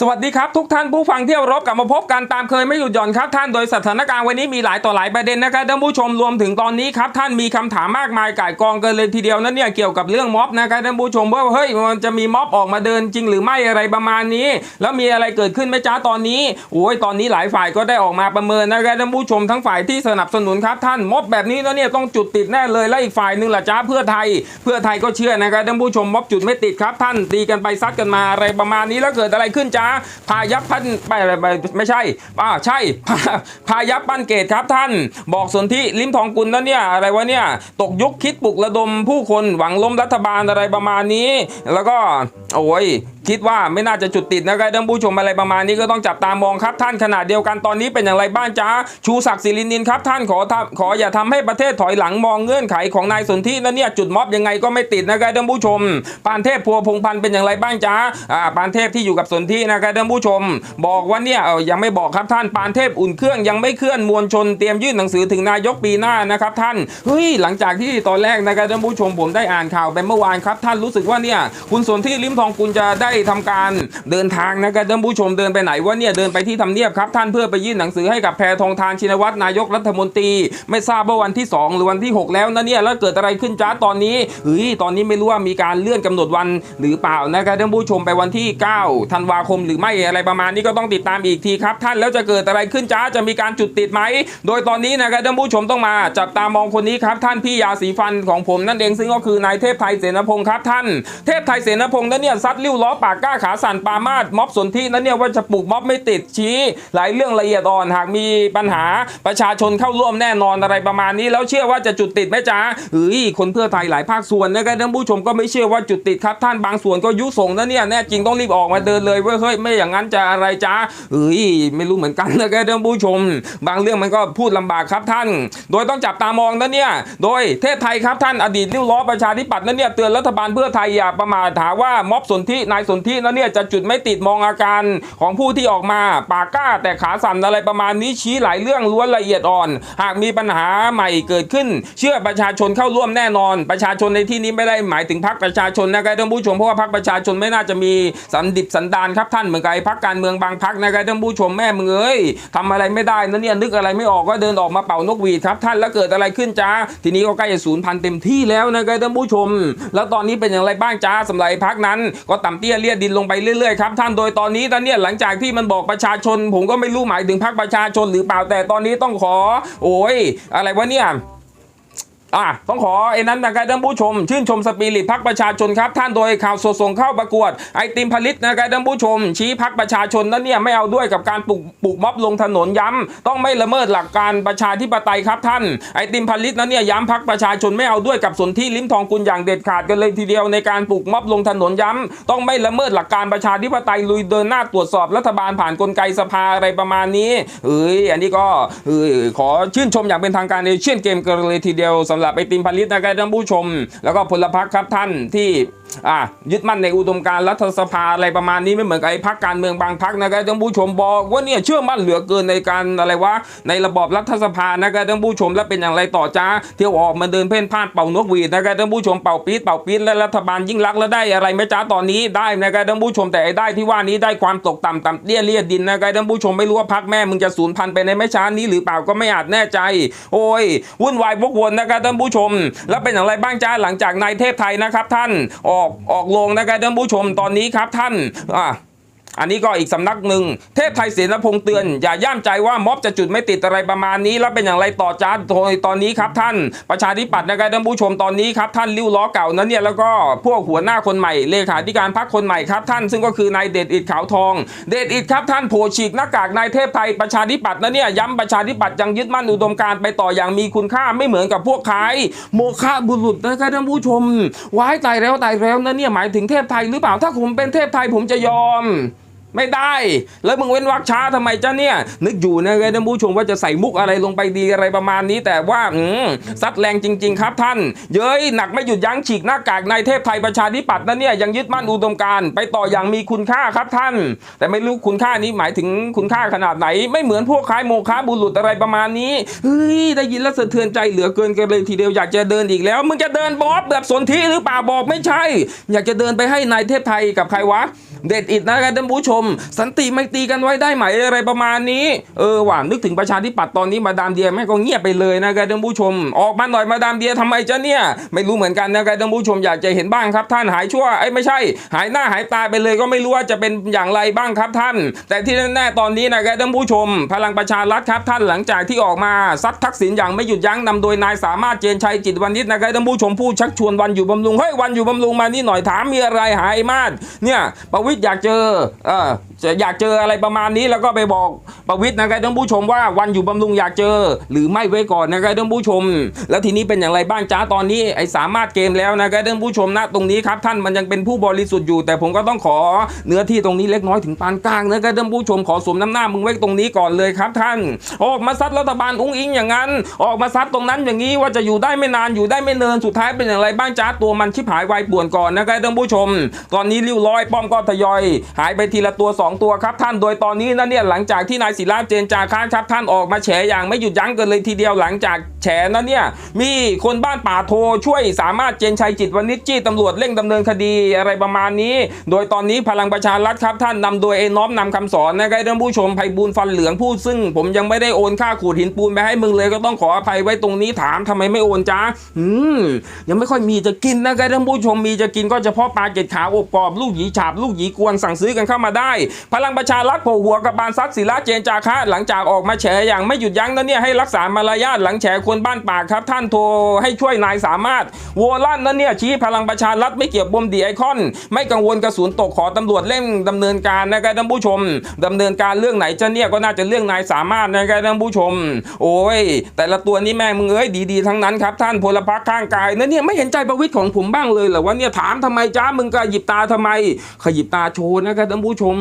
สวัสดีครับทุกท่านผู้ฟังที่เคารพกลับมาพบกันตามเคยไม่หยุดหย่อนครับท่านโดยสถานการณ์วันนี้มีหลายต่อหลายประเด็นนะครับท่านผู้ชมรวมถึงตอนนี้ครับท่านมีคำถามมากมายก่ายกองกันเลยทีเดียวนั้นเนี่ยเกี่ยวกับเรื่องม็อบนะครับท่านผู้ชมว่าเฮ้ยมันจะมีม็อบออกมาเดินจริงหรือไม่อะไรประมาณนี้ แล้วมีอะไรเกิดขึ้นไหมจ้าตอนนี้โอ้ยตอนนี้หลายฝ่ายก็ได้ออกมาประเมินนะครับท่านผู้ชมทั้งฝ่ายที่สนับสนุนครับท่านม็อบแบบนี้แล้วเนี่ยต้องจุดติดแน่เลยและอีกฝ่ายหนึ่งล่ะจ้าเพื่อไทย เพื่อไทยก็เชื่อนะครับท่านผู้ชมม็อบจุดไม่ติดครับท่านตีกันไปซัดกันมาอะไรประมาณนี้แล้วเกิดอะไรขึ้นจ้าพายับพันไม่ไรไปไม่ใช่อ่าใช่พาพายับปั้นเกตครับท่าน บอกสนที่ลิ้มทองกุลแล้วเนี่ยอะไรวะเนี่ยตกยุคคิดปลุกระดมผู้คนหวังล้มรัฐบาลอะไรประมาณนี้ แล้วก็โอ้ย คิดว่าไม่น่าจะจุดติดนะครับท่านผู้ชมอะไรประมาณนี้ก็ต้องจับตามองครับท่านขนาดเดียวกันตอนนี้เป็นอย่างไรบ้างจ้าชูศักดิ์ศิรินินครับท่านขอทำขออย่าทำให้ประเทศถอยหลังมองเงื่อนไขของนายสนธินะเนี่ยจุดม็อบยังไงก็ไม่ติดนะครับท่านผู้ชม ปานเทพพัวพงพันธ์เป็นอย่างไรบ้างจ้าอ่าปานเทพที่อยู่กับสนธินะครับท่านผู้ชม บอกว่าเนี่ยเออยังไม่บอกครับท่านปานเทพอุ่นเครื่องยังไม่เคลื่อนมวลชนเตรียมยื่นหนังสือถึงนายกปีหน้านะครับท่านเฮ้ยหลังจากที่ตอนแรกนะครับท่านผู้ชมผมได้อ่านข่าวไปเมื่อวานครับท่านรู้สึกว่าเนี่ยคุณสนธิลิ้มทองกุลจะได้ทำการเดินทางนะครับท่านผู้ชมเดินไปไหนว่าเนี่ยเดินไปที่ทำเนียบครับท่านเพื่อไปยื่นหนังสือให้กับแพทองทานชินวัตรนายกรัฐมนตรี ไม่ทราบว่าวันที่ 2 หรือวันที่ 6 แล้วนะเนี่ยแล้วเกิดอะไรขึ้นจ้าตอนนี้เฮ้ยตอนนี้ไม่รู้ว่ามีการเลื่อนกำหนดวันหรือเปล่านะครับท่านผู้ชมไปวันที่ 9 ธันวาคมหรือไม่อะไรประมาณนี้ก็ต้องติดตามอีกทีครับ ท่านแล้วจะเกิดอะไรขึ้นจ้าจะมีการจุดติดไหม โดยตอนนี้นะครับท่านผู้ชมต้องมา จับตามองคนนี้ครับ ท่านพี่ยาสีฟันของผมนั่นเองซึ่งก็คือนายเทพไทยเสนพงศ์ครับท่าน เทพไทยเสนพงศ์นั้นเนี่ยซัดลิ้วล้อปากกล้าขาสั่นปามาดม็อบสนที่นั้นเนี่ยว่าจะปลุกม็อบไม่ติดชี้ หลายเรื่องละเอียดอ่อนหากมีปัญหาประชาชนเข้าร่วมแน่นอนอะไรประมาณนี้แล้วเชื่อว่าจะจุดติดไหมจ้าเฮ้ยคนเพื่อไทยหลายภาคส่วนนะครับท่านผู้ชมก็ไม่เชื่อว่าจุดติดครับ ท่านบางส่วนก็ยุส่งนะเนี่ยแน่จริงต้องรีบออกมาเดินเลยเว้ยเฮ้ยไม่อย่างนั้นจะอะไรจ้าเฮ้ยไม่รู้เหมือนกันนะครับท่านผู้ชม บางเรื่องมันก็พูดลำบากครับท่าน โดยต้องจับตามองนะเนี่ยโดยเทพไทยครับท่านอดีตนิ้วล้อประชาธิปัตย์นั้นเนี่ยเตือนรัฐบาลเพื่อไทยอย่าประมาทถาว่าม็อบสนธินายสนธินั้นเนี่ยจะจุดไม่ติดมองอาการของผู้ที่ออกมาปากกล้าแต่ขาสั่นอะไรประมาณนี้ชี้หลายเรื่องล้วนละเอียดอ่อน หากมีปัญหาใหม่เกิดขึ้น เชื่อประชาชนเข้าร่วมแน่นอน ประชาชนในที่นี้ไม่ได้หมายถึงพรรคประชาชนนะครับท่านผู้ชมเพราะว่าพรรคประชาชนไม่น่าจะมีสันดิบสันดานครับท่านเหมือนกับพรรคการเมืองบางพรรคนะครับท่านผู้ชมแม่มึงเอ้ยทำอะไรไม่ได้นะเนี่ยนึกอะไรไม่ออกก็เดินออกมาเป่านกหวีดครับท่านแล้วเกิดอะไรขึ้นจ้าทีนี้ก็ใกล้จะศูนย์พันเต็มที่แล้วนะครับท่านผู้ชม แล้วตอนนี้เป็นอย่างไรบ้างจ้าสำหรับพรรคนั้นก็ต่ำเตี้ยเลียดดินลงไปเรื่อยๆครับท่านโดยตอนนี้ตอนเนี้ยหลังจากที่มันบอกประชาชน ผมก็ไม่รู้หมายถึงพรรคประชาชนหรือเปล่าแต่ตอนนี้ต้องขอ โอ้ยอะไรวะเนี่ย อะต้องขอไอ้นั้นนะครับท่านผู้ชม ชื่นชมสปิริตพักประชาชนครับ ท่านโดยข่าวสดส่งเข้าประกวดไอติมผลิตนะครับท่านผู้ชม ชี้พักประชาชนนั้นเนี่ยไม่เอาด้วยกับการปลุกปลุกม็อบลงถนนย้ำต้องไม่ละเมิดหลักการประชาธิปไตยครับท่านไอติมผลิตนั้นเนี่ยย้ำพักประชาชนไม่เอาด้วยกับสนที่ลิ้มทองกุลอย่างเด็ดขาดกันเลยทีเดียวในการปลุกม็อบลงถนนย้ำต้องไม่ละเมิดหลักการประชาธิปไตยลุยเดินหน้าตรวจสอบรัฐบาลผ่านกลไกสภาอะไรประมาณนี้เอ้ยอันนี้ก็เอ้ยขอชื่นชมอย่างเป็นทางการในเชียนเกมกันเลยทีเดียวสำหรับไอติมผลิตนะครับท่านผู้ชม แล้วก็พลพรรคครับท่านที่ อะยึดมั่นในอุดมการรัฐสภาอะไรประมาณนี้ไม่เหมือนกับไอ้พรรคการเมืองบางพรรคนะครับท่านผู้ชมบอกว่าเนี่ยเชื่อมั่นเหลือเกินในการอะไรวะในระบอบรัฐสภานะครับท่านผู้ชมแล้วเป็นอย่างไรต่อจ้าเที่ยวออกมาเดินเพ่นพ่านเป่านกหวีดนะครับท่านผู้ชมเป่าปี๊ดเป่าปี๊ดและรัฐบาลยิ่งรักแล้วได้อะไรไหมจ้าตอนนี้ได้นะครับท่านผู้ชมแต่ไอ้ได้ที่ว่านี้ได้ความตกต่ำต่ำเตี้ยเลียดินนะครับท่านผู้ชมไม่รู้ว่าพรรคแม่มึงจะสูญพันธุ์ไปในไม่ช้านี้หรือเปล่าก็ไม่อาจแน่ใจ โอ้ยวุ่นวายวกวนนะครับท่านผู้ชม แล้วเป็นอย่างไรบ้างจ้าหลังจากนายเทพไทยนะครับท่านออกออกลงนะครับท่านผู้ชมตอนนี้ครับท่านอ่า อันนี้ก็อีกสำนักหนึ่ง เทพไทยเสนพงษ์เตือน อย่าย่ามใจว่าม็อบจะจุดไม่ติดอะไรประมาณนี้ แล้วเป็นอย่างไรต่อจ้าโดยตอนนี้ครับท่านประชาธิปัตย์นะครับท่านผู้ชมตอนนี้ครับท่านริ้วล้อเก่านั้นเนี่ยแล้วก็พวกหัวหน้าคนใหม่เลขาธิการพรรคคนใหม่ครับท่านซึ่งก็คือนายเดชอิดขาวทอง เดชอิดครับท่านโผฉีกหน้ากากนายเทพไทยประชาธิปัตย์นั้นเนี่ยย้ำประชาธิปัตย์ยังยึดมั่นอุดมการไปต่ออย่างมีคุณค่าไม่เหมือนกับพวกขายโมฆะบุรุษนะครับท่านผู้ชมว้ายตายแล้วตายแล้วนะเนี่ยหมายถึงเทพไทยหรือเปล่าถ้าผมเป็นเทพไทยผมจะยอม ไม่ได้ แล้วมึงเว้นวักช้าทำไมจ้าเนี่ย นึกอยู่นะครับท่านผู้ชมว่าจะใส่มุกอะไรลงไปดีอะไรประมาณนี้ แต่ว่าอืมซัดแรงจริง ๆ ครับท่าน เย้ยหนักไม่หยุดยั้งฉีกหน้ากากนายเทพไทยประชาธิปัตย์นั่นเนี่ยยังยึดมั่นอุดมการณ์ไปต่ออย่างมีคุณค่าครับท่าน แต่ไม่รู้คุณค่านี้หมายถึงคุณค่าขนาดไหน ไม่เหมือนพวกคล้ายโมฆะบุรุษอะไรประมาณนี้เฮ้ยได้ยินแล้วสะเทือนใจเหลือเกินกันเลยทีเดียวอยากจะเดินอีกแล้ว มึงจะเดินบอสแบบสนธิหรือเปล่าบอกไม่ใช่ อยากจะเดินไปให้นายเทพไทยกับใครวะ เด็ดอิดนะครับท่านผู้ชม สันติไม่ตีกันไว้ได้ไหมอะไรประมาณนี้ เออหว่านึกถึงประชาธิปัตย์ตอนนี้มาดามเดียแม่ก็เงียบไปเลยนะครับท่านผู้ชม ออกมาหน่อยมาดามเดียทำไมจ๊ะเนี่ย ไม่รู้เหมือนกันนะครับท่านผู้ชมอยากจะเห็นบ้างครับท่านหายชั่วไอ้ไม่ใช่ หายหน้าหายตาไปเลยก็ไม่รู้ว่าจะเป็นอย่างไรบ้างครับท่าน แต่ที่แน่ๆตอนนี้นะครับท่านผู้ชม พลังประชารัฐครับท่านหลังจากที่ออกมาซัดทักษิณอย่างไม่หยุดยั้งนำโดยนายสามารถเจนชัยจิตวณิชนะครับท่านผู้ชมผู้ชักชวนวันอยู่บำรุงเฮ้ยวันอยู่บำรุงมานี่หน่อยถามมีอะไรหายมาดเนี่ยประวิทย์อยากเจอเออจะอยากเจออะไรประมาณนี้แล้วก็ไปบอกประวิทย์นะครับท่านผู้ชมว่าวันอยู่บำรุงอยากเจอ หรือไม่ไว้ก่อนนะครับท่านผู้ชม แล้วทีนี้เป็นอย่างไรบ้างจ้าตอนนี้ไอ้สามารถเกมแล้วนะครับท่านผู้ชมนะตรงนี้ครับท่านมันยังเป็นผู้บริสุทธิ์อยู่ แต่ผมก็ต้องขอเนื้อที่ตรงนี้เล็กน้อยถึงปานกลางนะครับท่านผู้ชมขอสวมน้ำหน้ามึงไว้ตรงนี้ก่อนเลยครับท่าน ออกมาซัดรัฐบาลอุ้งอิงอย่างนั้น ออกมาซัดตรงนั้นอย่างนี้ว่าจะอยู่ได้ไม่นานอยู่ได้ไม่เนินสุดท้ายเป็นอย่างไรบ้างจ้าตัวมันชิบหายวายป่วนก่อนนะครับท่านผู้ชม ตอนนี้ริ้วร้อยป้อมก็ทยอย หายไปทีละตัว 2 ตัวครับท่านโดยตอนนี้นั่นเนี่ยหลังจากที่นายศิลาเจนจาคาครับท่านออกมาแฉอย่างไม่หยุดยั้งกันเลยทีเดียวหลังจาก ฉนั้นเนี่ย มีคนบ้านป่าโทรช่วยสามารถเจนชัยจิตวณิชจี้ตำรวจเร่งดำเนินคดีอะไรประมาณนี้ โดยตอนนี้พลังประชารัฐครับท่านนำโดยไอ้น้อมนำคำสอนนะครับท่านผู้ชมไพบูลฟันเหลืองพูดซึ่ง ผมยังไม่ได้โอนค่าขูดหินปูนไปให้มึงเลยก็ต้องขออภัยไว้ตรงนี้ถามทำไมไม่โอนจ้าอืมยังไม่ค่อยมีจะกินนะครับท่านผู้ชมมีจะกินก็เฉพาะปลาเกล็ดขาวอบกรอบลูกหยีฉาบลูกหยีกวนสั่งซื้อกันเข้ามาได้ พลังประชารัฐโผหัวกับบานซัดศิลาเจนจาคะหลังจากออกมาแฉอย่างไม่หยุดยั้งนั้นเนี่ยให้รักษามารยาทหลังแฉคนบ้านปากครับ ท่านโทรให้ช่วยนายสามารถโวลั่นนั้นเนี่ยชี้พลังประชารัฐไม่เกี่ยวบมดีไอคอน ไม่กังวลกระสุนตกขอตำรวจเร่งดำเนินการนะครับท่านผู้ชมดำเนินการเรื่องไหนจะเนี่ยก็น่าจะเรื่องนายสามารถนะครับท่านผู้ชม โอ้ย แต่ละตัวนี้แม่งมึงเอ้ยดีๆทั้งนั้นครับท่านพลพรรคข้างกายนั่นเนี่ยไม่เห็นใจประวิตรของผมบ้างเลยเหรอว่าเนี่ยถามทำไมจ้ามึงก็หยิบตาทำไม ขยิบตาโชว์นะครับท่านผู้ชม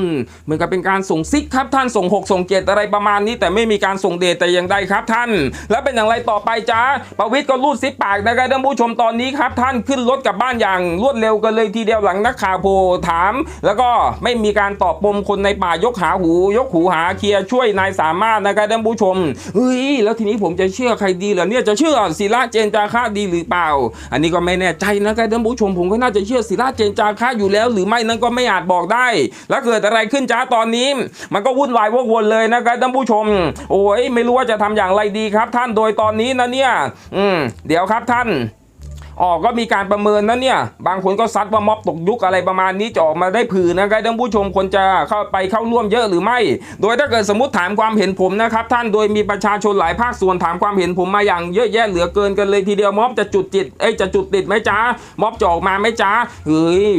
เหมือนกับเป็นการส่งซิกครับท่านส่งหกส่งเจ็ดอะไรประมาณนี้ แต่ไม่มีการส่งเดชแต่อย่างใดครับท่าน แล้วเป็นอย่างไรต่อไปจ้าประวิตรก็รูดซิปปากนะครับท่านผู้ชมตอนนี้ครับ ท่านขึ้นรถกลับบ้านอย่างรวดเร็วกันเลยทีเดียวหลังนักข่าวโพถาม แล้วก็ไม่มีการตอบปมคนในป่ายกหาหู ยกหูหาเคลียร์ช่วยนายสามารถนะครับท่านผู้ชมเฮ้ยแล้วทีนี้ผมจะเชื่อใครดีเหรอเนี่ยจะเชื่อศิระเจนจาคะดีหรือเปล่า อันนี้ก็ไม่แน่ใจนะครับท่านผู้ชมผมก็น่าจะเชื่อศิระเจนจาคะอยู่แล้ว หรือไม่นั้นก็ไม่อาจบอกได้ แล้วเกิดอะไรขึ้นจ้าตอนนี้ มันก็วุ่นวายวกวนเลยนะครับท่านผู้ชม โอ้ยไม่รู้ว่าจะทำอย่างไรดีครับ ท่านโดยตอนนี้นะเนี่ย อืม เดี๋ยวครับท่านออกก็มีการประเมินนะเนี่ย บางคนก็ซัดว่าม็อบตกยุคอะไรประมาณนี้จะออกมาได้ผืนนะครับท่านผู้ชมคนจะเข้าไปเข้าร่วมเยอะหรือไม่ โดยถ้าเกิดสมมติถามความเห็นผมนะครับ ท่านโดยมีประชาชนหลายภาคส่วนถามความเห็นผมมาอย่างเยอะแยะเหลือเกินกันเลยทีเดียวม็อบจะจุดจิตเอ้จะจุดติดไหมจ้าม็อบจะออกมาไหมจ้าเฮ้ย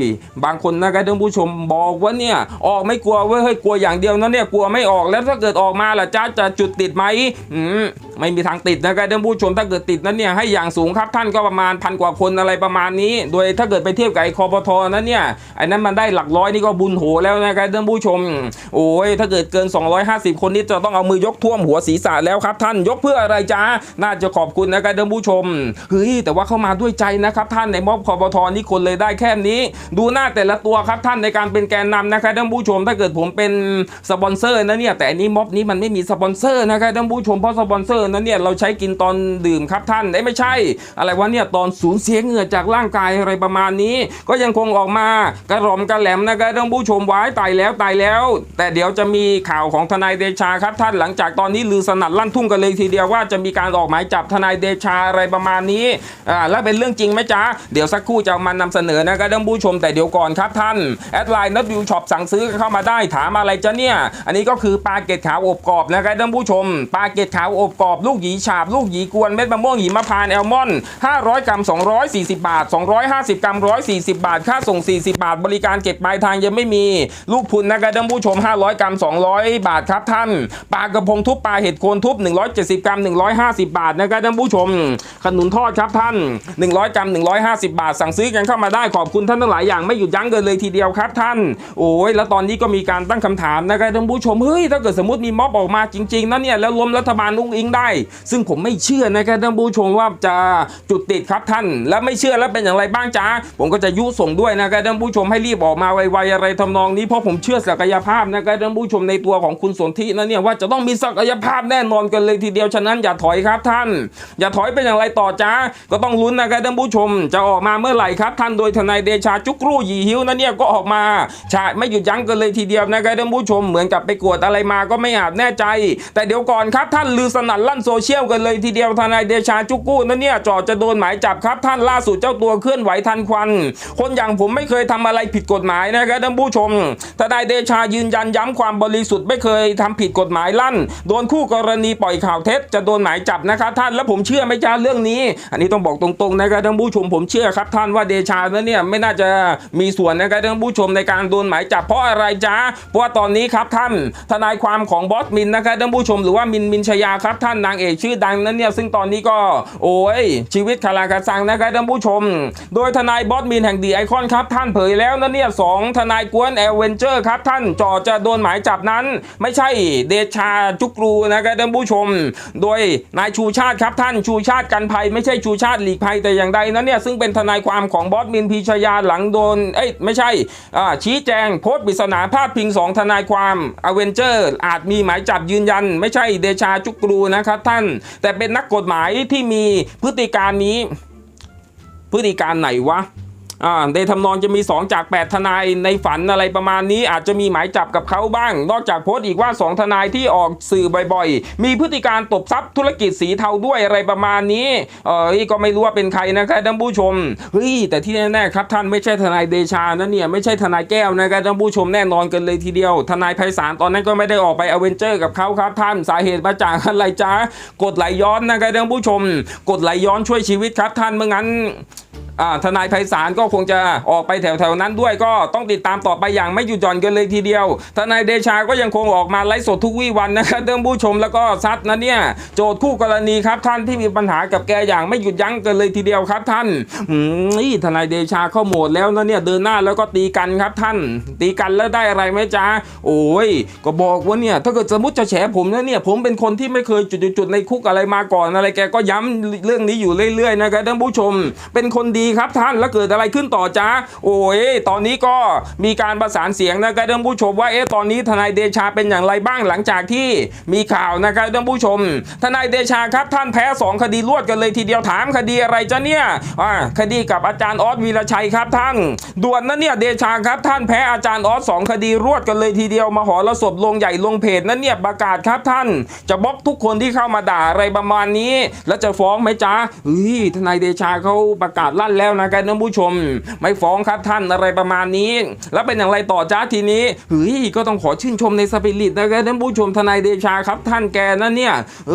บางคนนะครับท่านผู้ชมบอกว่าเนี่ยออกไม่กลัวเว้ยเฮ้ยกลัวอย่างเดียวนะเนี่ยกลัวไม่ออกแล้วถ้าเกิดออกมาล่ะจ้าจะจุดติดไหมอืม ไม่มีทางติดนะครับท่านผู้ชมถ้าเกิดติดนั้นเนี่ยให้อย่างสูงครับท่านก็ประมาณพันกว่าคนอะไรประมาณนี้ โดยถ้าเกิดไปเทียบกับไอ้คอปทนั้นเนี่ยไอ้นั้นมันได้หลักร้อยนี่ก็บุญโหแล้วนะครับท่านผู้ชม โอ้ยถ้าเกิดเกิน 250 คนนี้จะต้องเอามือยกท่วมหัวศีรษะแล้วครับท่านยกเพื่ออะไรจ้าน่าจะขอบคุณนะครับท่านผู้ชมเฮ้ยแต่ว่าเข้ามาด้วยใจนะครับท่านในม็อบคอปทนี่คนเลยได้แค่นี้ ดูหน้าแต่ละตัวครับท่านในการเป็นแกนนำนะครับท่านผู้ชม ถ้าเกิดผมเป็นสปอนเซอร์นะเนี่ยแต่อันนี้ม็อบนี้มันไม่มีสปอนเซอร์นะครับท่านผู้ชมเพราะสปอนเซอร์นั้นเนี่ยเราใช้กินตอนดื่มครับท่านเอ้ไม่ใช่ อะไรวะเนี่ยตอนสูญเสียเหงื่อจากร่างกายอะไรประมาณนี้ ก็ยังคงออกมากระหล่อมกระแหลมนะครับท่านผู้ชมไว้ตายแล้วตายแล้ว แต่เดี๋ยวจะมีข่าวของทนายเดชาครับท่านหลังจากตอนนี้ลือสนั่นลั่นทุ่งกันเลยทีเดียวว่าจะมีการออกหมายจับทนายเดชาอะไรประมาณนี้อ่าแล้วเป็นเรื่องจริงไหมจ๊ะเดี๋ยวสักครู่จะมานำเสนอนะครับท่านผู้ชมแต่เดี๋ยวก่อนครับท่านแอดไลน์นัดวิวช็อปสั่งซื้อเข้ามาได้ถามอะไรจ๊ะเนี่ย อันนี้ก็คือปลาเกตขาวอบกรอบนะครับท่านผู้ชมปลาเกตขาวอบกรอบลูกหยีฉาบลูกหยีกวนเม็ดมะม่วงหิมพานต์แอลมอนด์500 กรัม 240 บาท 250 กรัม 140 บาท ค่าส่ง 40 บาท บริการเก็บปลายทางยังไม่มี ลูกพุนนะครับท่านผู้ชม 500 กรัม 200 บาทครับท่าน ปลากระพงทุบปลาเห็ดโคนทุบ 170 กรัม 150 บาทนะครับท่านผู้ชม ขนุนทอดครับท่าน 100 กรัม 150 บาท สั่งซื้อกันเข้ามาได้ขอบคุณท่านทั้งหลายอย่างไม่หยุดยั้งกันเลยทีเดียวครับท่าน โอ้ยแล้วตอนนี้ก็มีการตั้งคำถามนะครับท่านผู้ชมเฮ้ยถ้าเกิดสมมติมีม็อบออกมาจริงๆนะเนี่ยแล้วรวมรัฐบาลลุงอิงได้ซึ่งผมไม่เชื่อนะครับท่านผู้ชมว่าจะจุดติดครับท่าน และไม่เชื่อแล้วเป็นอย่างไรบ้างจ้าผมก็จะยุส่งด้วยนะครับท่านผู้ชมให้รีบออกมาไวๆอะไรทำนองนี้เพราะผมเชื่อศักยภาพนะครับท่านผู้ชมในตัวของคุณสนธินะเนี่ยว่าจะต้องมีศักยภาพแน่นอนกันเลยทีเดียวฉะนั้นอย่าถอยครับท่าน อย่าถอยเป็นอย่างไรต่อจ้าก็ต้องลุ้นนะครับท่านผู้ชม จะออกมาเมื่อไหร่ครับ ท่านโดยทนายเดชาจุกรูหยีหิวนะเนี่ยก็ออกมาฉะไม่หยุดยั้งกันเลยทีเดียวนะครับท่านผู้ชมเหมือนกับไปกวดอะไรมาก็ไม่อาจแน่ใจ แต่เดี๋ยวก่อนครับท่านลือสนั่นลั่นโซเชียลกันเลยทีเดียวทนายเดชาจุกู้นะเนี่ยจอดจะโดนหมายจับครับท่านล่าสุดเจ้าตัวเคลื่อนไหวทันควัน คนอย่างผมไม่เคยทำอะไรผิดกฎหมายนะครับท่านผู้ชมทนายเดชายืนยันย้ำความบริสุทธิ์ไม่เคยทำผิดกฎหมายลั่น โดนคู่กรณีปล่อยข่าวเท็จจะโดนหมายจับนะครับท่านและผมเชื่อไหมจ้าเรื่องนี้ อันนี้ต้องบอกตรงๆนะครับท่านผู้ชมผมเชื่อครับท่านว่าเดชานั้นเนี่ยไม่น่าจะมีส่วนนะครับท่านผู้ชมในการโดนหมายจับเพราะอะไรจ้าเพราะว่าตอนนี้ครับท่าน ทนายความของบอสมินนะครับท่านผู้ชมหรือว่ามินมินชยาครับท่านนางเอกชื่อดังนั้นเนี่ยซึ่งตอนนี้ก็โอ้ยชีวิตคาราคาซังนะครับท่านผู้ชม โดยทนายบอสมินแห่งดีไอคอนครับท่านเผยแล้วนะเนี่ยสองทนายกวนแอลเวนเจอร์ครับท่านจอจะโดนหมายจับนั้น ไม่ใช่เดชาจุกรูนะครับท่านผู้ชม โดยนายชูชาติครับท่านชูชาติกันภัย ไม่ใช่ชูชาติหลีกภัยแต่อย่างใดนะเนี่ยซึ่งเป็นทนายความของบอสมินพีชยาหลังโดนเอ้ยไม่ใช่ชี้แจงโพสต์ปริศนาพาดพิงสองทนายความอเวนเจอร์อาจมีหมายจับยืนยัน ไม่ใช่เดชาจุกรูนะครับครับท่านแต่เป็นนักกฎหมายที่มีพฤติการนี้ พฤติการไหนวะ ในทำนองจะมี 2 จาก 8 ทนายในฝันอะไรประมาณนี้อาจจะมีหมายจับกับเขาบ้าง นอกจากโพสต์อีกว่า 2 ทนายที่ออกสื่อบ่อยๆ มีพฤติการตบทรัพย์ธุรกิจสีเทาด้วยอะไรประมาณนี้เออก็ไม่รู้ว่าเป็นใครนะครับท่านผู้ชมเฮ้ยแต่ที่แน่ๆครับท่านไม่ใช่ทนายเดชานะเนี่ยไม่ใช่ทนายแก้วนะครับท่านผู้ชมแน่นอนกันเลยทีเดียว ทนายไพศาลตอนนั้นก็ไม่ได้ออกไปอเวนเจอร์กับเขาครับท่านสาเหตุมาจากอะไรจ้ากดไหลย้อนนะครับท่านผู้ชม กดไหลย้อนช่วยชีวิตครับท่านเมื่องั้นอ่าทนายไพศาลก็คงจะออกไปแถวๆนั้นด้วยก็ต้องติดตามต่อไปอย่างไม่หยุดหย่อนกันเลยทีเดียว ทนายเดชาก็ยังคงออกมาไลฟ์สดทุกวี่วันนะครับเดิมผู้ชมแล้วก็ซัดนะเนี่ยโจทย์คู่กรณีครับท่านที่มีปัญหากับแกอย่างไม่หยุดยั้งกันเลยทีเดียวครับท่านอืมนี่ทนายเดชาเข้าโหมดแล้วนะเนี่ยเดินหน้าแล้วก็ตีกันครับท่าน ตีกันแล้วได้อะไรไหมจ๊ะโอ้ย ก็บอกว่าเนี่ยถ้าเกิดสมมติจะแฉผมนะเนี่ยผมเป็นคนที่ไม่เคยจุดๆในคุกอะไรมาก่อนอะไรแกก็ย้ำเรื่องนี้อยู่เรื่อยๆนะครับท่านผู้ชม เป็นคนดีครับท่านแล้วเกิดอะไรขึ้นต่อจ้าโอ้ยตอนนี้ก็มีการประสานเสียงนะครับท่านผู้ชมว่าเอ๊ะตอนนี้ทนายเดชาเป็นอย่างไรบ้างหลังจากที่มีข่าวนะครับท่านผู้ชม ทนายเดชาครับท่านแพ้สองคดีรวดกันเลยทีเดียวถามคดีอะไรจ้ะเนี่ยอ่าคดีกับอาจารย์ออสวีรชัยครับท่านด่วนนะเนี่ยเดชาครับท่านแพ้อาจารย์ออสสองคดีรวดกันเลยทีเดียวมาหอระศพลงใหญ่ลงเพจนั่นเนี่ยประกาศครับท่าน จะบล็อกทุกคนที่เข้ามาด่าอะไรประมาณนี้ แล้วจะฟ้องไหมจ๊ะเฮ้ยทนายเดชาเขาประกาศลั่นแล้วนะครับท่านผู้ชมไม่ฟ้องครับท่านอะไรประมาณนี้ แล้วเป็นอย่างไรต่อจ้าทีนี้เฮ้ยก็ต้องขอชื่นชมในสปิริตนะครับท่านผู้ชมทนายเดชาครับ ท่านแกนั่นเนี่ยเอ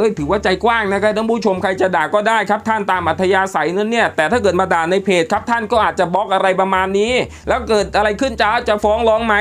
อถือว่าใจกว้างนะครับท่านผู้ชมใครจะด่าก็ได้ครับ ท่านตามอัธยาศัยนั่นเนี่ยแต่ถ้าเกิดมาด่าในเพจครับท่านก็อาจจะบล็อกอะไรประมาณนี้ แล้วเกิดอะไรขึ้นจ้าจะฟ้องร้องไหม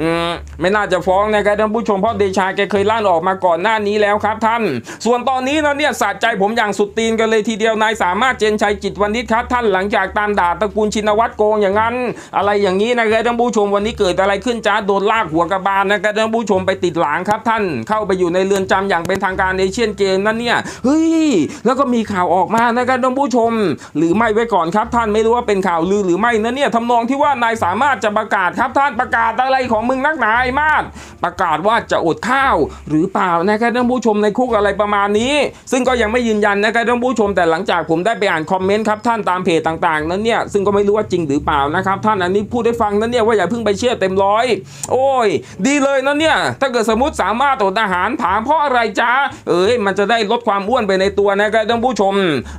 อืมไม่น่าจะฟ้องนะครับท่านผู้ชมเพราะเดชาแกเคยลั่นออกมาก่อนหน้านี้แล้วครับท่าน ส่วนตอนนี้นะเนี่ยสะใจผมอย่างสุดตีนกันเลยทีเดียวนายสามารถเจนชัยจิตวันนี้ครับท่านหลังจากตามด่าตะกูลชินวัตรโกงอย่างนั้น อะไรอย่างนี้นะครับท่านผู้ชมวันนี้เกิดอะไรขึ้นจ้าโดนลากหัวกระบาลนะครับท่านผู้ชมไปติดหลังครับท่านเข้าไปอยู่ในเรือนจำอย่างเป็นทางการเอเชียนเกมนั่นเนี่ยเฮ้ยแล้วก็มีข่าวออกมานะครับท่านผู้ชม หรือไม่ไว้ก่อนครับท่านไม่รู้ว่าเป็นข่าวลือหรือไม่นะเนี่ยทำนองที่ว่านายสามารถจะประกาศครับท่านประกาศอะไรของมึงนักหนาไอ้มาดประกาศว่าจะอดข้าวหรือเปล่านะครับท่านผู้ชมในคุกอะไรประมาณนี้ ซึ่งก็ยังไม่ยืนยันนะครับท่านผู้ชมแต่หลังจากผมได้ไปอ่านคอมเมนต์ครับท่านตามเพจต่างๆนั้นเนี่ยซึ่งก็ไม่รู้ว่าจริงหรือเปล่านะครับ ท่านอันนี้พูดได้ฟังนั้นเนี่ยว่าอย่าเพิ่งไปเชื่อเต็มร้อยโอ้ย ดีเลยนะเนี่ย ถ้าเกิดสมมติสามารถอดอาหารถามเพราะอะไรจ้าเอ้ยมันจะได้ลดความอ้วนไปในตัวนะครับท่านผู้ชม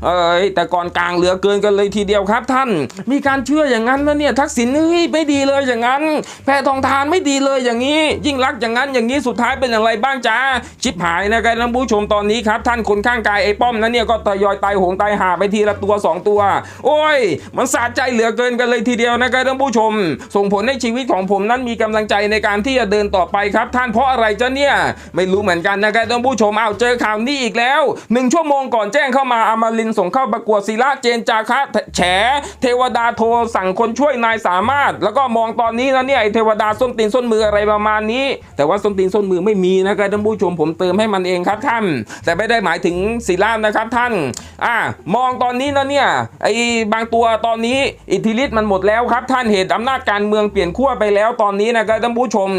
เอ้ยแต่ก่อนกลางเหลือเกินกันเลยทีเดียวครับท่าน มีการเชื่ออย่างนั้นแล้วเนี่ยทักษิณเฮ้ยไม่ดีเลยอย่างนั้น แพทองทานไม่ดีเลยอย่างนี้ ยิ่งรักอย่างนั้นอย่างนี้สุดท้ายเป็นอย่างไรบ้างจ้าชิบหายนะครับท่านผู้ชมตอนนี้ครับ ท่านคนข้างกายไอ้ป้อมนั้นเนี่ยก็ทยอยตายหงตายหาไปทีละตัวสองตัว โอ้ย มันสะใจเหลือเกินกันเลยทีเดียวนะครับท่านผู้ชม ส่งผลให้ชีวิตของผมนั้นมีกำลังใจในการที่จะเดินต่อไปครับ ท่านเพราะอะไรจ๊ะเนี่ยไม่รู้เหมือนกันนะครับท่านผู้ชมเอาเจอข่าวนี้อีกแล้วหนึ่งชั่วโมงก่อนแจ้งเข้ามาอมรินส่งเข้าประกวดศิระเจนจาคะแฉ เทวดาโทรสั่งคนช่วยนายสามารถ แล้วก็มองตอนนี้นะเนี่ยไอเทวดาส้นตีนส้นมืออะไรประมาณนี้ แต่ว่าส้นตีนส้นมือไม่มีนะครับท่านผู้ชมผมเติมให้มันเองครับท่าน แต่ไม่ได้หมายถึงศิลานะครับท่านอ่ามองตอนนี้นะเนี่ยไอ้บางตัวตอนนี้อิทธิฤทธิ์มันหมดแล้วครับท่านเหตุอำนาจการเมืองเปลี่ยนขั้วไปแล้วตอนนี้นะครับท่านผู้ชม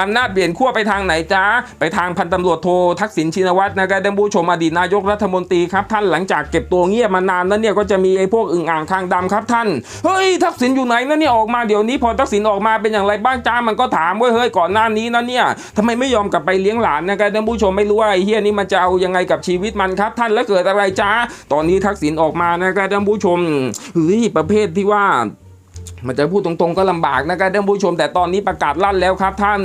อำนาจเปลี่ยนขั้วไปทางไหนจ้าไปทางพันตำรวจโททักษิณชินวัตรนะครับท่านผู้ชมอดีตนายกรัฐมนตรีครับท่านหลังจากเก็บตัวเงียบมานานนั้นเนี่ยก็จะมีไอ้พวกอึ่งอ่างคางดำครับท่านเฮ้ยทักษิณอยู่ไหนนะเนี่ออกมาเดี๋ยวนี้พอทักษิณออกมาเป็นอย่างไรบ้างจ้ามันก็ถามว้ยเฮ้ยก่อนหน้านี้นะเนี่ยทำไมไม่ยอมกลับไปเลี้ยงหลานนะครับท่านผู้ชมไม่รู้ว่าไอ้เฮียนี่มันจะเอายังไงกับชีวิตมันครับ ท่านแล้วเกิดอะไรจ้าตอนนี้ทักษิณออกมานะครับท่านผู้ชมเฮ้ยประเภทที่ว่า มันจะพูดตรงๆก็ลำบากนะครับท่านผู้ชม แต่ตอนนี้ประกาศลั่นแล้วครับท่าน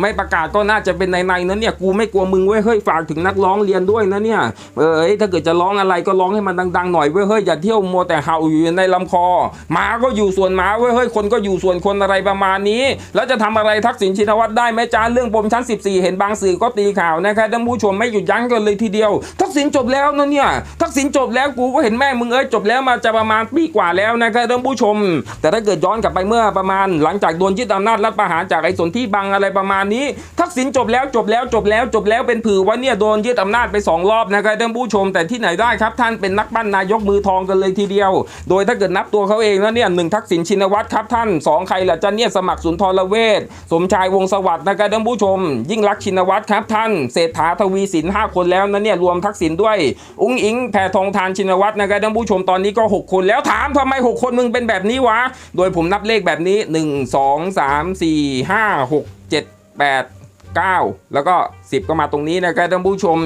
ไม่ประกาศก็น่าจะเป็นในในๆนะเนี่ยกูไม่กลัวมึงเว้ยเฮ้ยฝากถึงนักร้องเรียนด้วยนะเนี่ยเอ้ยถ้าเกิดจะร้องอะไรก็ร้องให้มันดังๆหน่อยเว้ยเฮ้ยอย่าเที่ยวมัวแต่เห่าอยู่ในลำคอหมาก็อยู่ส่วนหมาเว้ยเฮ้ยคนก็อยู่ส่วนคนอะไรประมาณนี้ แล้วจะทำอะไรทักษิณชินวัตรได้ไหมจ้าเรื่องปมชั้น 14 เห็นบางสื่อก็ตีข่าวนะครับท่านผู้ชมไม่หยุดยั้งกันเลยทีเดียว ทักษิณจบแล้วนะเนี่ยทักษิณจบแล้วกูก็เห็นแม่มึงเอ้ยจบแล้วมาจะประมาณปีกว่าแล้วนะครับท่านผู้ชม แต่ถ้าเกิดย้อนกลับไปเมื่อประมาณ หลังจากโดนยึดอำนาจรัฐประหารจากไอ้สนที่บังอะไรประมาณนี้ ทักษิณจบแล้วจบแล้วจบแล้วจบแล้วเป็นผือว่าเนี่ยโดนยึดอำนาจไปสองรอบนะครับท่านผู้ชมแต่ที่ไหนได้ครับ ท่านเป็นนักปั้นนายกมือทองกันเลยทีเดียว โดยถ้าเกิดนับตัวเขาเองแล้วเนี่ยหนึ่งทักษิณชินวัตรครับท่านสองใครล่ะจะเนี่ยสมัครสุนทรเวชสมชายวงสวัสดิ์นะครับท่านผู้ชม ยิ่งรักชินวัตรครับท่านเศรษฐาทวีสินห้าคนแล้วนะเนี่ยรวมทักษิณด้วย อุ้งอิงแพทองทานชินวัตรนะครับท่านผู้ชมตอนนี้ก็ 6 คนแล้วถามทำไม 6 คนมึงเป็นแบบนี้วะโดยยผมนับเลขแบบนี้ 1 2 3 4 5 6 7 8 9 แล้วก็ 10 ก็มาตรงนี้นะครับท่านผู้ชม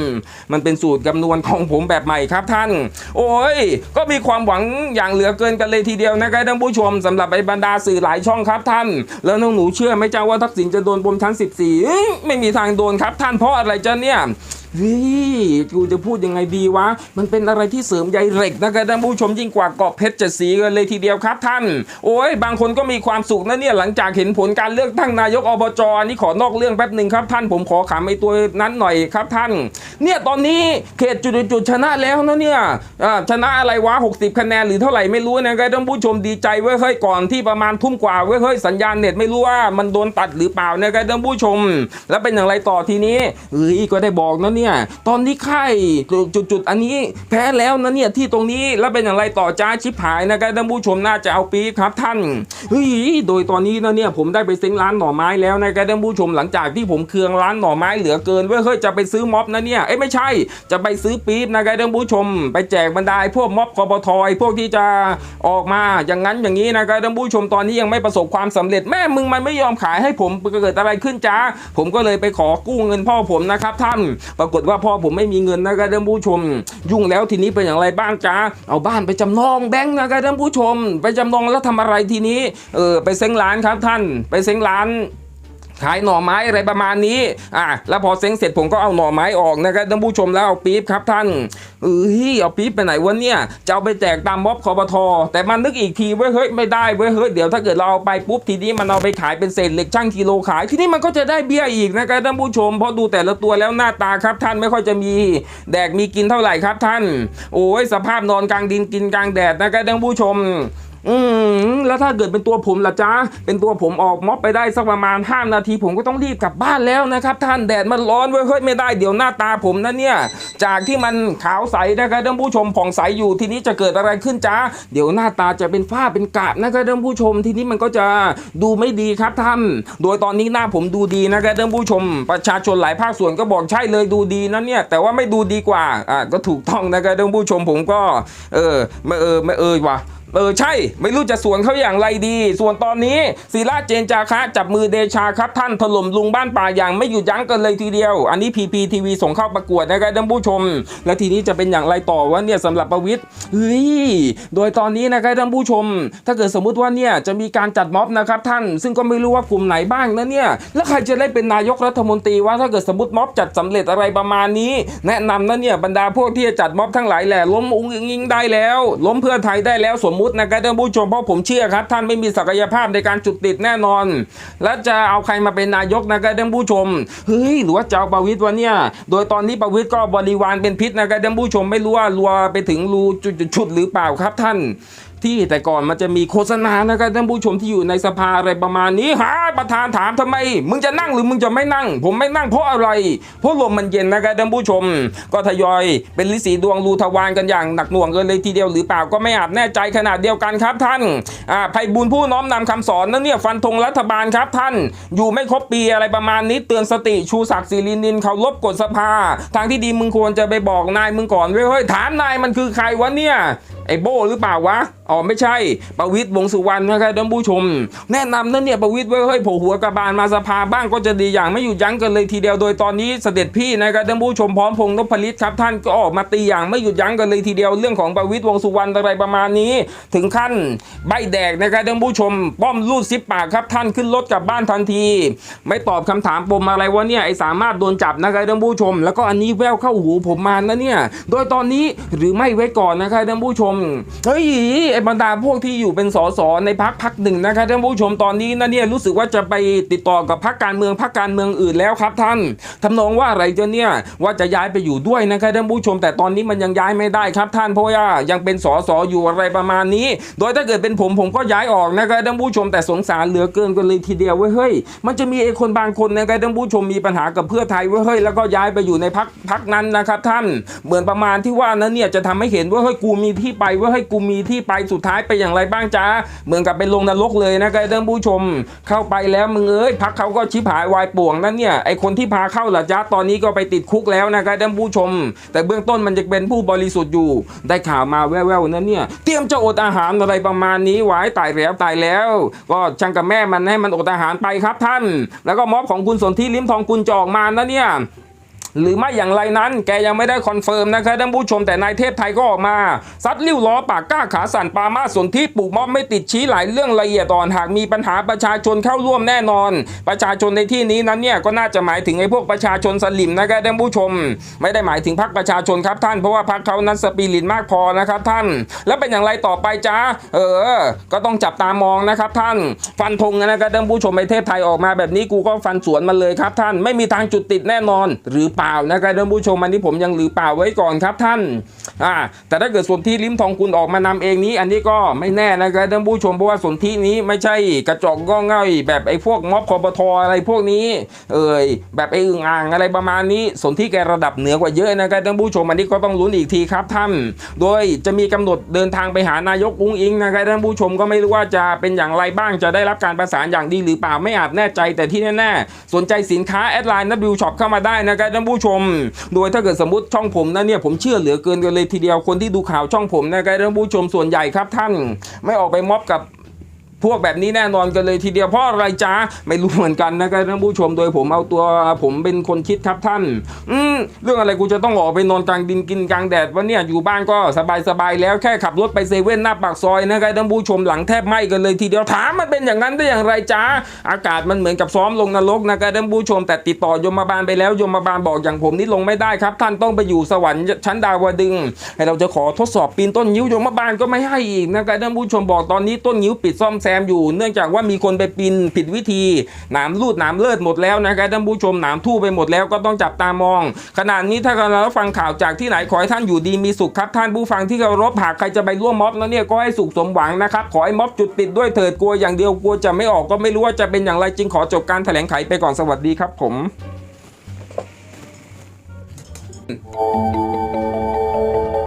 มันเป็นสูตรคำนวณของผมแบบใหม่ครับท่าน โอ้ย ก็มีความหวังอย่างเหลือเกินกันเลยทีเดียวนะครับท่านผู้ชมสำหรับไอ้บรรดาสื่อหลายช่องครับท่าน แล้วน้องหนูเชื่อไหมจ้าว่าทักษิณจะโดนปมชั้น 14 ไม่มีทางโดนครับท่านเพราะอะไรจ้าเนี่ยเฮ้ยกูจะพูดยังไงดีวะ มันเป็นอะไรที่เสริมใยเหล็กนะครับท่านผู้ชมยิ่งกว่าเกาะเพชรเจ็ดสีกันเลยทีเดียวครับท่าน โอ้ยบางคนก็มีความสุขนะเนี่ยหลังจากเห็นผลการเลือกตั้งนายกอบจอันนี้ขอนอกเรื่องแป๊บหนึ่งครับท่านผมขอขำไอ้ตัวนั้นหน่อยครับท่าน เนี่ยตอนนี้เขตจุดๆๆชนะแล้วนะเนี่ยชนะอะไรวะ 60 คะแนนหรือเท่าไหร่ไม่รู้นะครับท่านผู้ชมดีใจเว้ยเฮ้ยก่อนที่ประมาณทุ่มกว่าเว้ยเฮ้ยสัญญาณเน็ตไม่รู้ว่ามันโดนตัดหรือเปล่านะครับท่านผู้ชม แล้วเป็นอย่างไรต่อทีนี้เอ้ยก็ได้บอกนะเนี่ยตอนนี้ค่จุดๆอันนี้ แพ้แล้วนะเนี่ยที่ตรงนี้แล้วเป็นอย่างไรต่อจ้าชิบหายนะครับท่านผู้ชมน่าจะเอาปี๊บครับท่านเฮ้ยโดยตอนนี้นะเนี่ยผมได้ไปเซ้งร้านหน่อไม้แล้วนะครับท่านผู้ชมหลังจากที่ผมเคืองร้านหน่อไม้เหลือเกินเว้ยเฮ้ยจะไปซื้อม็อบนะเนี่ยเอ้ไม่ใช่ จะไปซื้อปี๊บนะครับท่านผู้ชม ไปแจกบรรดาไอ้พวกม็อบคอปทอยพวกที่จะออกมาอย่างนั้นอย่างนี้นะครับท่านผู้ชมตอนนี้ยังไม่ประสบความสำเร็จแม่มึงมันไม่ยอมขายให้ผมเกิดอะไรขึ้นจ้าผมก็เลยไปขอกู้เงินพ่อผมนะครับท่านปรากฏว่าพ่อผมไม่มีเงินนะครับท่านผู้ชม ยุ่งแล้วทีนี้เป็นอย่างไรบ้างจ้าเอาบ้านไปจำนองแบงค์นะครับท่านผู้ชม ไปจำนองแล้วทำอะไรทีนี้เออไปเซ้งร้านครับท่าน ไปเซ้งร้าน ขายหน่อไม้อะไรประมาณนี้อะแล้วพอเซ็งเสร็จผมก็เอาหน่อไม้ออกนะครับท่านผู้ชมแล้วเอาปี๊บครับท่านเอ้ยเอาปี๊บไปไหนวะเนี่ยจะเอาไปแจกตามม็อบคอปทอแต่มันนึกอีกทีเว้ยเฮ้ยไม่ได้เว้ยเฮ้ยเดี๋ยวถ้าเกิดเราเอาไปปุ๊บทีนี้มันเอาไปขายเป็นเศษเหล็กช่างกิโลขายทีนี้มันก็จะได้เบี้ยอีกนะครับท่านผู้ชมเพราะดูแต่ละตัวแล้วหน้าตาครับท่านไม่ค่อยจะมีแดกมีกินเท่าไหร่ครับท่าน โอ้ยสภาพนอนกลางดินกินกลางแดดนะครับท่านผู้ชม อืมแล้วถ้าเกิดเป็นตัวผมล่ะจ๊ะเป็นตัวผมออกม็อบไปได้สักประมาณ5นาทีผมก็ต้องรีบกลับบ้านแล้วนะครับ ท่านแดดมันร้อนเว้ยเฮ้ยไม่ได้เดี๋ยวหน้าตาผมนะเนี่ย จากที่มันขาวใสนะครับท่านผู้ชมผ่องใสอยู่ทีนี้จะเกิดอะไรขึ้นจ๊ะเดี๋ยวหน้าตาจะเป็นฝ้าเป็นกระนะครับท่านผู้ชม ทีนี้มันก็จะดูไม่ดีครับท่าน โดยตอนนี้หน้าผมดูดีนะครับท่านผู้ชม ประชาชนหลายภาคส่วนก็บอกใช่เลยดูดีนะเนี่ย แต่ว่าไม่ดูดีกว่าอ่าก็ถูกต้องนะครับท่านผู้ชมผมก็ เออไม่เออไม่เออว่ะ เออใช่ ไม่รู้จะสวนเขาอย่างไรดี ส่วนตอนนี้ศิราเจนจาคะ จับมือเดชาครับท่านถล่มลุงบ้านป่าอย่างไม่หยุดยั้งกันเลยทีเดียว อันนี้พีพีทีวีส่งเข้าประกวดนะครับท่านผู้ชม และทีนี้จะเป็นอย่างไรต่อวะเนี่ยสำหรับประวิทย์เฮ้ยโดยตอนนี้นะครับท่านผู้ชม ถ้าเกิดสมมุติว่าเนี่ยจะมีการจัดม็อบนะครับท่าน ซึ่งก็ไม่รู้ว่ากลุ่มไหนบ้างนะเนี่ยแล้วใครจะได้เป็นนายกรัฐมนตรีว่าถ้าเกิดสมมติม็อบจัดสำเร็จอะไรประมาณนี้ แนะนำนะเนี่ยบรรดาพวกที่จะจัดม็อบทั้งหลายแหละล้มอุ้งอิงได้แล้ว ล้มเพื่อไทยได้แล้วสมมุตินะครับท่านผู้ชมเพราะผมเชื่อครับ ท่านไม่มีศักยภาพในการจุดติดแน่นอน และจะเอาใครมาเป็นนายกนะครับท่านผู้ชมเฮ้ยหรือว่าจะเอาประวิตรวะเนี่ย โดยตอนนี้ประวิตรก็บริวารเป็นพิษนะครับท่านผู้ชมไม่รู้ว่ารัวไปถึงรูจุดๆหรือเปล่าครับท่าน ที่แต่ก่อนมันจะมีโฆษณานะครับท่านผู้ชมที่อยู่ในสภาอะไรประมาณนี้หาประธานถามทำไม มึงจะนั่งหรือมึงจะไม่นั่ง ผมไม่นั่งเพราะอะไร เพราะลมมันเย็นนะครับท่านผู้ชม ก็ทยอยเป็นลิสีดวงรูทวารกันอย่างหนักหน่วงกันเลยทีเดียวหรือเปล่าก็ไม่อาจแน่ใจขนาดเดียวกันครับท่านอ่าไพบุญผู้น้อมนำคำสอนนั่นเนี่ยฟันธงรัฐบาลครับท่าน อยู่ไม่ครบปีอะไรประมาณนี้เตือนสติชูศักดิ์ศิรินินเขาลบกฎสภา ทางที่ดีมึงควรจะไปบอกนายมึงก่อนเว้ยเฮ้ยถามนายมันคือใครวะเนี่ย ไอ้โบหรือเปล่าวะอ๋อไม่ใช่ประวิตรวงสุวรรณนะครับท่านผู้ชม แนะนำนั่นเนี่ยประวิตรไว้เฮ้ยโผล่หัวกระบาลมาสภาบ้างก็จะดีอย่างไม่หยุดยั้งกันเลยทีเดียวโดยตอนนี้เสด็จพี่นะครับท่านผู้ชมพร้อมพงษ์นพลิตครับท่านก็ออกมาตีอย่างไม่หยุดยั้งกันเลยทีเดียวเรื่องของประวิตรวงสุวรรณอะไรประมาณนี้ ถึงขั้นใบแดกนะครับท่านผู้ชม ป้อมรูดซิปปากครับท่านขึ้นรถกลับบ้านทันที ไม่ตอบคำถามปมอะไรวะเนี่ยไอ้สามารถโดนจับนะครับท่านผู้ชม แล้วก็อันนี้แววเข้าหูผมมานะเนี่ยโดยตอนนี้หรือไม่ไว้ก่อนนะครับท่านผู้ชมเฮ้ยไอ้บรรดาพวกที่อยู่เป็นสสในพักพักหนึ่งนะครับท่านผู้ชมตอนนี้นะเนี่ยรู้สึกว่าจะไปติดต่อกับพักการเมืองพักการเมืองอื่นแล้วครับท่านทำนองว่าอะไรเจ้าเนี่ยว่าจะย้ายไปอยู่ด้วยนะครับท่านผู้ชม แต่ตอนนี้มันยังย้ายไม่ได้ครับท่านเพราะว่ายังเป็นสสอยู่อะไรประมาณนี้ โดยถ้าเกิดเป็นผมผมก็ย้ายออกนะครับท่านผู้ชมแต่สงสารเหลือเกินกันเลยทีเดียวเว้ยเฮ้ยมันจะมีไอ้คนบางคนนะครับท่านผู้ชมมีปัญหากับเพื่อไทยเว้ยเฮ้ยแล้วก็ย้ายไปอยู่ในพักพักนั้นนะครับท่านเหมือนประมาณที่ว่านั้นเนี่ยจะทำให้เห็นว่าเฮ้ยกูมีที่ไปว่าเฮ้กูมีที่ไปสุดท้ายไปอย่างไรบ้างจ้าเหมือนกับเป็นลงนรกเลยนะครับท่านผู้ชม เข้าไปแล้วมึงเอ้ยพักเขาก็ชิบหายวายป่วงนั่นเนี่ยไอคนที่พาเข้าเหรอจ้าตอนนี้ก็ไปติดคุกแล้วนะครับท่านผู้ชม แต่เบื้องต้นมันจะเป็นผู้บริสุทธิ์อยู่ ได้ข่าวมาแว่วๆนั่นเนี่ยเตรียมจะอดอาหารอะไรประมาณนี้ไว้ตายแล้วตายแล้ว ก็ช่างกับแม่มันให้มันอดอาหารไปครับท่าน แล้วก็ม็อบของคุณสนธิลิ้มทองกุลจะออกมานะเนี่ย หรือไม่อย่างไรนั้น แกยังไม่ได้คอนเฟิร์มนะครับท่านผู้ชมแต่นายเทพไทยก็ออกมา ซัดริ้วล้อปากกล้าขาสั่นปามาสสนที่ปลูกม็อบไม่ติดชี้หลายเรื่องละเอียดอ่อนหากมีปัญหาประชาชนเข้าร่วมแน่นอน ประชาชนในที่นี้นั้นเนี่ยก็น่าจะหมายถึงไอ้พวกประชาชนสลิมนะครับท่านผู้ชม ไม่ได้หมายถึงพรรคประชาชนครับท่านเพราะว่าพรรคเขานั้นสปิริตมากพอนะครับท่าน แล้วเป็นอย่างไรต่อไปจ้าเออ ก็ต้องจับตามองนะครับท่าน ฟันธงนะครับท่านผู้ชมไอ้เทพไทยออกมาแบบนี้กูก็ฟันสวนมันเลยครับท่าน ไม่มีทางจุดติดแน่นอนหรือเปล่านะครับท่านผู้ชมอันนี้ผมยังหรือเปล่าไว้ก่อนครับท่านอ่าแต่ถ้าเกิดส่วนที่ลิ้มทองคุณออกมานำเองนี้ อันนี้ก็ไม่แน่นะครับท่านผู้ชมเพราะว่าสนที่นี้ไม่ใช่กระจอกก็ง่ายแบบไอ้พวกม็อบคอปทออะไรพวกนี้ เอ่ยแบบไอ้อึ่งอ่างอะไรประมาณนี้ สนที่แกระดับเหนือกว่าเยอะนะครับท่านผู้ชมอันนี้ก็ต้องลุ้นอีกทีครับท่านโดยจะมีกำหนดเดินทางไปหานายกอุ้งอิงนะครับท่านผู้ชมก็ไม่รู้ว่าจะเป็นอย่างไรบ้างจะได้รับการประสานอย่างดีหรือเปล่าไม่อาจแน่ใจแต่ที่แน่ๆสนใจสินค้าแอดไลน์นัดบิวช็อปเข้ามาได้นะครับท่านผู้ชม โดยถ้าเกิดสมมติช่องผมนะเนี่ยผมเชื่อเหลือเกินกันเลยทีเดียวคนที่ดูข่าวช่องผมนะครับท่านผู้ชมส่วนใหญ่ครับท่านไม่ออกไปม็อบกับ พวกแบบนี้แน่นอนกันเลยทีเดียวเพราะอะไรจ้าไม่รู้เหมือนกันนะครับท่านผู้ชมโดยผมเอาตัวผมเป็นคนคิดครับท่าน อืมเรื่องอะไรกูจะต้องออกไปนอนกลางดินกินกลางแดดวะเนี่ยอยู่บ้านก็สบายสบายแล้วแค่ขับรถไปเซเว่นหน้าปากซอยนะครับท่านผู้ชมหลังแทบไหม้กันเลยทีเดียวถามมันเป็นอย่างนั้นได้อย่างไรจ้าอากาศมันเหมือนกับซ้อมลงนรกนะครับท่านผู้ชมแต่ติดต่อยมบาลไปแล้วยมบาลบอกอย่างผมนี่ลงไม่ได้ครับ ท่านต้องไปอยู่สวรรค์ชั้นดาวดึงให้เราจะขอทดสอบปีนต้นนิ้วยมบาลก็ไม่ให้อีกนะครับท่านผู้ชมบอกตอนนี้ต้นนิ้วปิดซ่อมแซมอยู่ เนื่องจากว่ามีคนไปปีนผิดวิธีหนามรูดหนามเลิศหมดแล้วนะครับท่านผู้ชมหนามทู่ไปหมดแล้วก็ต้องจับตามอง ขณะนี้ถ้าเราฟังข่าวจากที่ไหนขอให้ท่านอยู่ดีมีสุขครับท่านผู้ฟังที่เคารพหากใครจะไปร่วมม็อบแล้วเนี่ยก็ให้สุขสมหวังนะครับขอให้ม็อบจุดติดด้วยเถิดกลัวอย่างเดียวกลัวจะไม่ออกก็ไม่รู้ว่าจะเป็นอย่างไรจึงขอจบการแถลงไขไปก่อนสวัสดีครับผม